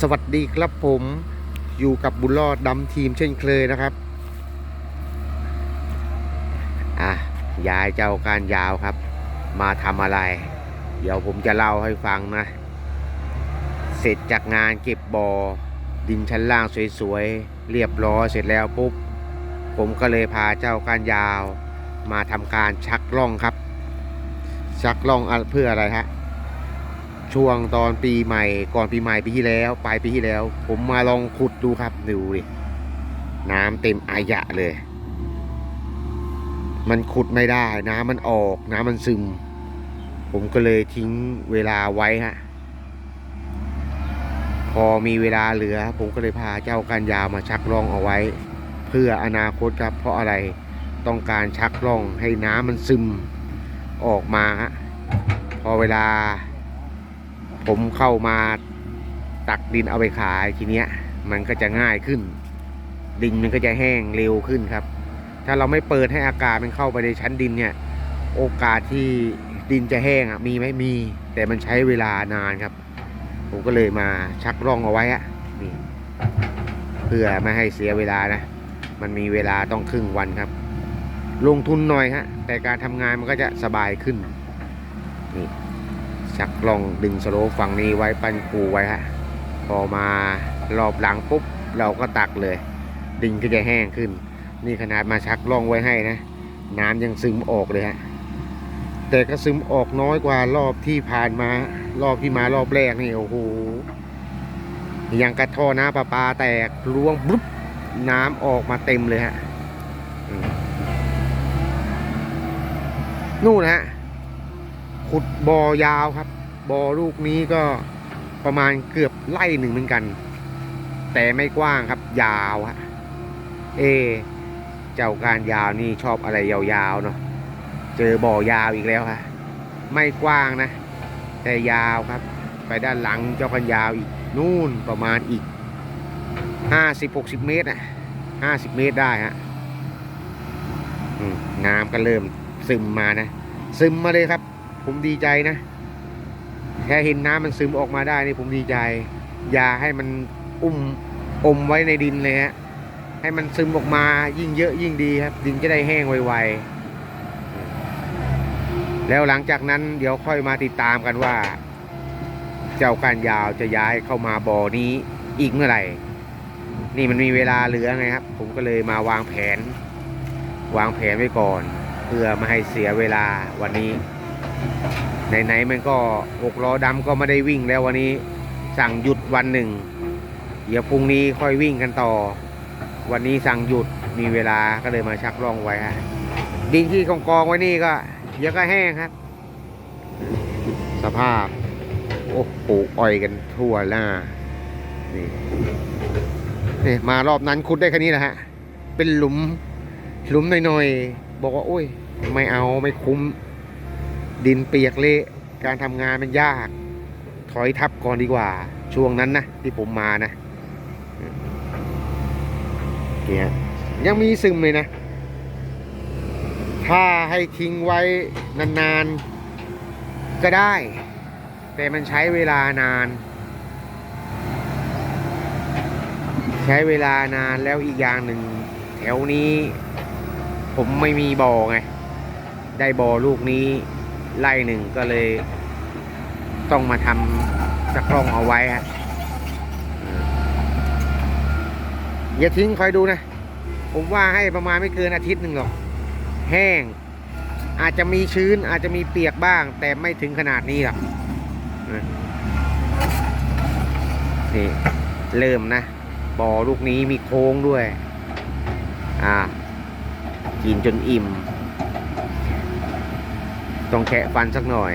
สวัสดีครับผมอยู่กับบุญรอดดำทีมเช่นเคยนะครับ อะยายเจ้าการยาวครับ มาทำอะไร เดี๋ยวผมจะเล่าให้ฟังนะ เสร็จจากงานเก็บบอดินชั้นล่างสวยๆ เรียบร้อยเสร็จแล้วปุ๊บ ผมก็เลยพาเจ้าการยาว มาทำการชักล่องครับ ชักล่องเพื่ออะไรฮะ ช่วงตอนปีใหม่ ก่อนปีใหม่ปีที่แล้วปลายปีที่แล้ว ผมมาลองขุดดูครับดูดิน้ำเต็มอายะเลย มันขุดไม่ได้ น้ำมันออก น้ำมันซึม ผมก็เลยทิ้งเวลาไว้ฮะพอมีเวลาเหลือ ผมก็เลยพาเจ้าการยาวมาชักล่องเอาไว้ เพื่ออนาคตครับ เพราะอะไรต้องการชักล่องให้น้ำมันซึมออกมาฮะพอเวลา ผมเข้ามาตักดินเอาไปขายทีเนี้ย มันก็จะง่ายขึ้น ดินมันก็จะแห้งเร็วขึ้นครับ ถ้าเราไม่เปิดให้อากาศมันเข้าไปในชั้นดินเนี่ย โอกาสที่ดินจะแห้งอะมีไหมมี แต่มันใช้เวลานานครับ ผมก็เลยมาชักร่องเอาไว้อะนี่เพื่อไม่ให้เสียเวลานะ มันมีเวลาต้องครึ่งวันครับ ลงทุนหน่อยฮะแต่การทำงานมันก็จะสบายขึ้นนี่ ชักล่องดึงสโลฝั่งนี้ไว้ปั้นคูไว้ฮะพอมารอบหลังปุ๊บเราก็ตักเลยดินก็จะแห้งขึ้น นี่ขนาดมาชักล่องไว้ให้นะน้ำยังซึมออกเลยฮะแต่ก็ซึมออกน้อยกว่ารอบที่ผ่านมารอบที่มารอบแรกนี่โอ้โหยังกระท่อน้ำประปาแตกร่วงบุ๊บน้ำออกมาเต็มเลยฮะนู่นฮะ ขุดบ่อยาวครับบ่อลูกนี้ก็ประมาณเกือบไล่หนึ่งเหมือนกัน แต่ไม่กว้างครับ ยาวฮะเอ เจ้าการยาวนี่ชอบอะไรยาวๆเนาะเจอบ่อยาวอีกแล้วฮะไม่กว้างนะ แต่ยาวครับ ไปด้านหลังเจ้ากันยาวอีกนู่นประมาณอีกห้าสิบหกสิบเมตรอะห้าสิบเมตรได้ฮะน้ำก็เริ่มซึมมานะ ซึมมาเลยครับ ผมดีใจนะ แค่เห็นน้ำมันซึมออกมาได้นี่ผมดีใจ อย่าให้มันอุ้มอมไว้ในดินเลยฮะ ให้มันซึมออกมายิ่งเยอะยิ่งดีครับ ดินจะได้แห้งไวๆ แล้วหลังจากนั้นเดี๋ยวค่อยมาติดตามกันว่า เจ้าการยาวจะย้ายเข้ามาบ่อนี้อีกเมื่อไหร่ นี่มันมีเวลาเหลือไงครับ ผมก็เลยมาวางแผน วางแผนไว้ก่อน เพื่อไม่ให้เสียเวลาวันนี้ ไหนๆมันก็หกล้อดำก็ไม่ได้วิ่งแล้ววันนี้สั่งหยุดวันหนึ่ง เดี๋ยวพรุ่งนี้ค่อยวิ่งกันต่อ วันนี้สั่งหยุดมีเวลาก็เลยมาชักล่องไว้ฮะดินที่กองกองไว้นี่ก็เดี๋ยวก็แห้งครับ สภาพ โอ้ปลูกอ้อยกันทั่วหน้านี่นี่มารอบนั้นขุดได้แค่นี้แหละฮะ เป็นหลุมหลุมหน่อยๆ บอกว่า โอ้ย ไม่เอาไม่คุ้ม ดินเปียกเละการทำงานมันยาก ถอยทับก่อนดีกว่า ช่วงนั้นนะที่ผมมานะเนี่ยยังมีซึมเลยนะ ถ้าให้ทิ้งไว้นานๆ ก็ได้ แต่มันใช้เวลานาน ใช้เวลานานแล้วอีกอย่างหนึ่ง แถวนี้ ผมไม่มีบ่อไง ได้บ่อลูกนี้ ไล่หนึ่งก็เลย ต้องมาทำสักกล้องเอาไว้ฮะอืมอย่าทิ้งคอยดูนะ ผมว่าให้ประมาณไม่เกินอาทิตย์หนึ่งหรอก แห้ง อาจจะมีชื้นอาจจะมีเปียกบ้าง แต่ไม่ถึงขนาดนี้หรอกนะนี่เริ่มนะบ่อลูกนี้มีโค้งด้วย อ่า กินจนอิ่ม ต้องแคะฟันสักหน่อย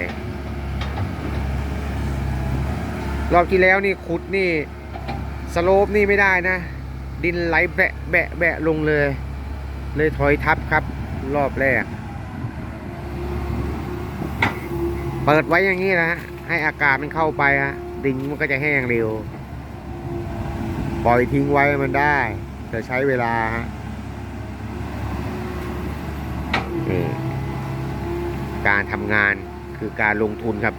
รอบที่แล้วนี่ขุดนี่สโลปนี่ไม่ได้นะ ดินไหลแบะแบะแบะลงเลย เลยถอยทับครับ รอบแรก เปิดไว้อย่างนี้นะฮะให้อากาศมันเข้าไปฮะดินมันก็จะแห้งเร็ว ปล่อยทิ้งไว้มันได้ แต่ใช้เวลาฮะนี่ การทำงานคือการลงทุนครับ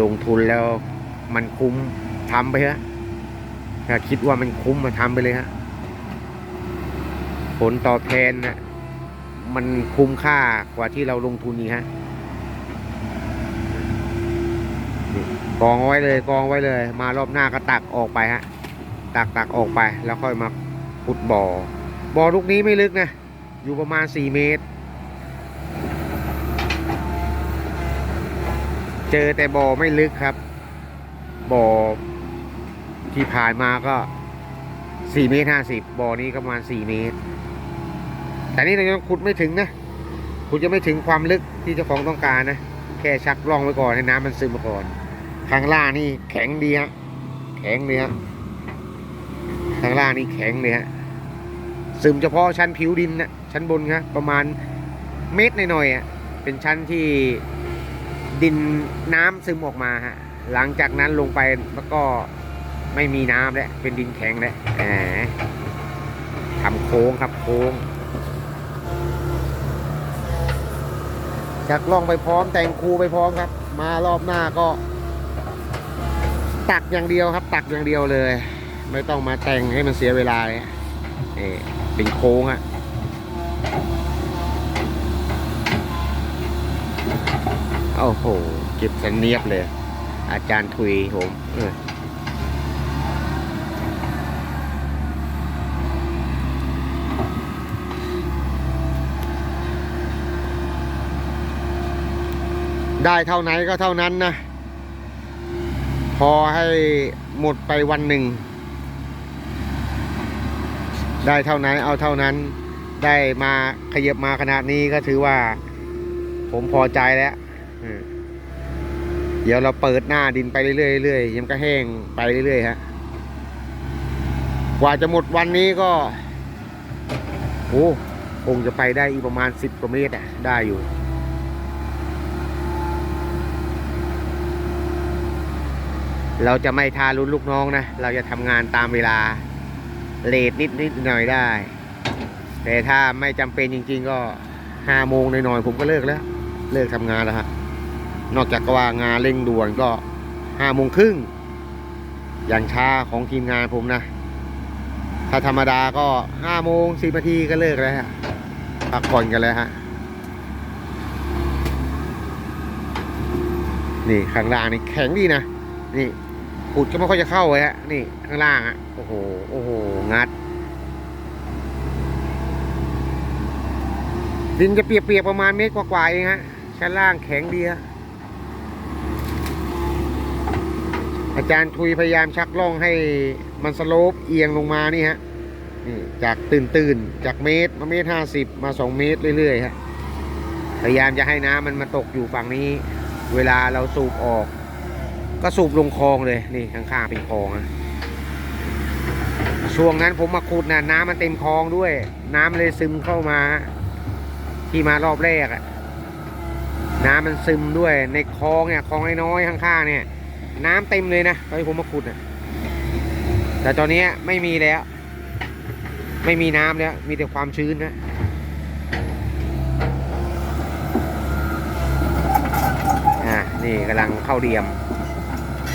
ลงทุนแล้วมันคุ้มทำไปเถอะถ้าคิดว่ามันคุ้มมาทำไปเลยฮะผลตอบแทนนะมันคุ้มค่ากว่าที่เราลงทุนนี่ฮะกองไว้เลยกองไว้เลย มารอบหน้าก็ตักออกไปฮะ ตักตักออกไป แล้วค่อยมาขุดบ่อบ่อลูกนี้ไม่ลึกนะ อยู่ประมาณ 4 เมตร เจอแต่บ่อไม่ลึกครับ บ่อที่ผ่านมาก็4เมตร50บ่อนี้ประมาณ4เมตร แต่นี่เรายังขุดไม่ถึงนะขุดจะไม่ถึงความลึกที่เจ้าของต้องการนะ แค่ชักล่องไว้ก่อนให้น้ำมันซึมมาก่อนข้างล่างนี่แข็งดีฮะแข็งเลยฮะข้างล่างนี่แข็งเลยฮะซึมเฉพาะชั้นผิวดินนะชั้นบนครับประมาณเมตรหน่อยๆอะเป็นชั้นที่ ดินน้ำซึมออกมาฮะหลังจากนั้นลงไปแล้วก็ไม่มีน้ำแล้วเป็นดินแข็งแล้วแหมทำโค้งครับโค้งจากล่องไปพร้อมแต่งคูไปพร้อมครับ มารอบหน้าก็ ตักอย่างเดียวครับ ตักอย่างเดียวเลย ไม่ต้องมาแต่งให้มันเสียเวลาเลยเป็นโค้งอะ โอ้โหเก็บสันเนียบเลย อาจารย์ทุยผมได้เท่าไหนก็เท่านั้นนะ พอให้หมดไปวันหนึ่ง ได้เท่าไหนเอาเท่านั้น ได้มาขยับมาขนาดนี้ก็ถือว่า ผมพอใจแล้ว เดี๋ยวเราเปิดหน้าดินไปเรื่อยๆยังก็แห้งไปเรื่อยๆฮะกว่าจะหมดวันนี้ก็โอ้คงจะไปได้อีกประมาณสิบกว่าเมตรอะได้อยู่เราจะไม่ทารุนลูกน้องนะ เราจะทำงานตามเวลาเลทนิดนิดหน่อยได้ แต่ถ้าไม่จำเป็นจริง ๆ ก็ห้าโมงหน่อยๆผมก็เลิกแล้ว เลิกทำงานแล้วฮะ นอกจากว่างานเร่งด่วนก็ห้าโมงครึ่งอย่างช้าของทีมงานผมนะ ถ้าธรรมดาก็ห้าโมงสิบนาทีก็เลิกแล้วฮะพักผ่อนกันแล้วฮะ นี่ข้างล่างนี่แข็งดีนะ นี่ขุดก็ไม่ค่อยจะเข้าเลยฮะ นี่ข้างล่างอะ โอ้โห โอ้โห งัด ดินจะเปียกๆประมาณเมตรกว่าๆเองฮะ ชั้นล่างแข็งดีฮะ อาจารย์ทุยพยายามชักล่องให้มันสโลปเอียงลงมานี่ฮะนี่จากตื่นๆจากเมตรมาเมตรห้าสิบมาสองเมตรเรื่อยๆฮะพยายามจะให้น้ำมันมาตกอยู่ฝั่งนี้ เวลาเราสูบออก ก็สูบลงคลองเลยนี่ข้างๆเป็นคลองอะช่วงนั้นผมมาขุดนะน้ำมันเต็มคลองด้วย น้ำเลยซึมเข้ามา ที่มารอบแรกอะน้ำมันซึมด้วยในคลองเนี่ยคลองน้อยๆข้างๆเนี่ย น้ำเต็มเลยนะตอนที่ผมมาขุดนะแต่ตอนนี้ไม่มีแล้ว ไม่มีน้ำแล้ว มีแต่ความชื้นนะอ่านี่กำลังเข้าเดียม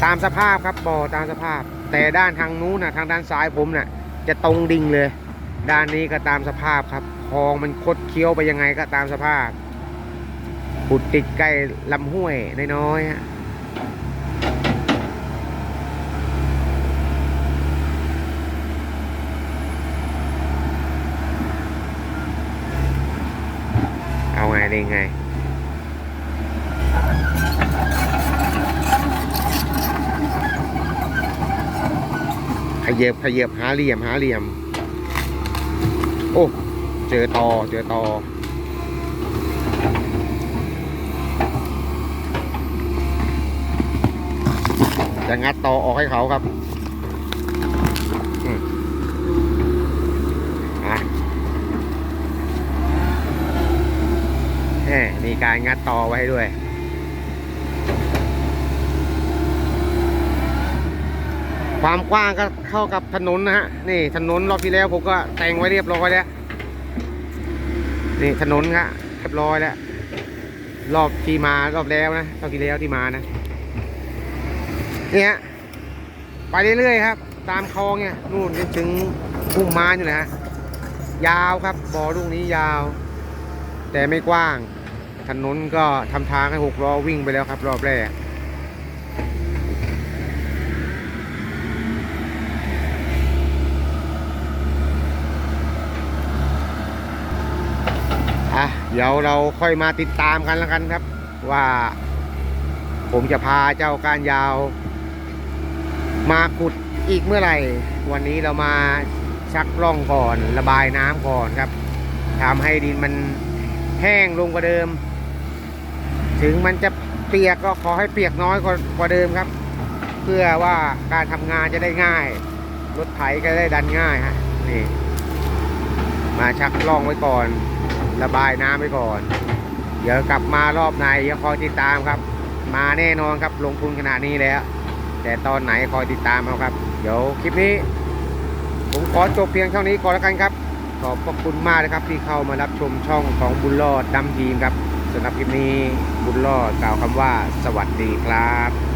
ตามสภาพครับบ่อตามสภาพ แต่ด้านทางนู้นนะทางด้านซ้ายผมน่ะ จะตรงดิ่งเลย ด้านนี้ก็ตามสภาพครับคลองมันคดเคี้ยวไปยังไงก็ตามสภาพขุดติดใกล้ลำห้วยน้อยๆ ฮะเอาไงได้ไงขยับขยับหาเหลี่ยมหาเหลี่ยม โอ้เจอตอเจอตอจะงัดตอออกให้เขาครับอืมอะแห มีการงัดตอไว้ด้วย ความกว้างก็เข้ากับถนนนะฮะ นี่ถนนรอบที่แล้วผมก็แต่งไว้เรียบร้อยแล้ว นี่ถนนครับเรียบร้อยแล้ว รอบที่มารอบแล้วนะ รอบที่แล้วที่มานะเนี่ยฮะไปเรื่อยๆครับ ตามคลองเนี่ยนู่นจนถึงพุ่มไม้นี่นะฮะยาวครับบ่อลูกนี้ยาว แต่ไม่กว้าง ถนนก็ทำทางให้หกล้อวิ่งไปแล้วครับ รอบแรกอะเดี๋ยวเราค่อยมาติดตามกันแล้วกันครับ ว่าผมจะพาเจ้าการยาว มาขุดอีกเมื่อไหร่ วันนี้เรามาชักร่องก่อน ระบายน้ำก่อนครับทำให้ดินมันแห้งลงกว่าเดิม ถึงมันจะเปียกก็ขอให้เปียกน้อยกว่าวาเดิมครับ เพื่อว่าการทำงานจะได้ง่าย รถไถก็ได้ดันง่ายฮะนี่มาชักล่องไว้ก่อน ระบายน้ำไว้ก่อน เดี๋ยวกลับมารอบในเดี๋ยวคอยติดตามครับ มาแน่นอนครับลงทุนขนาดนี้แล้ว แต่ตอนไหนคอยติดตามเอาครับ เดี๋ยวคลิปนี้ผมขอจบเพียงเท่านี้ก่อนแล้วกันครับ ขอบพระคุณมากนะครับที่เข้ามารับชมช่องของบุญรอดดำทีมครับ สำหรับคลิปนี้บุญรอกล่าวคำว่าสวัสดีครับ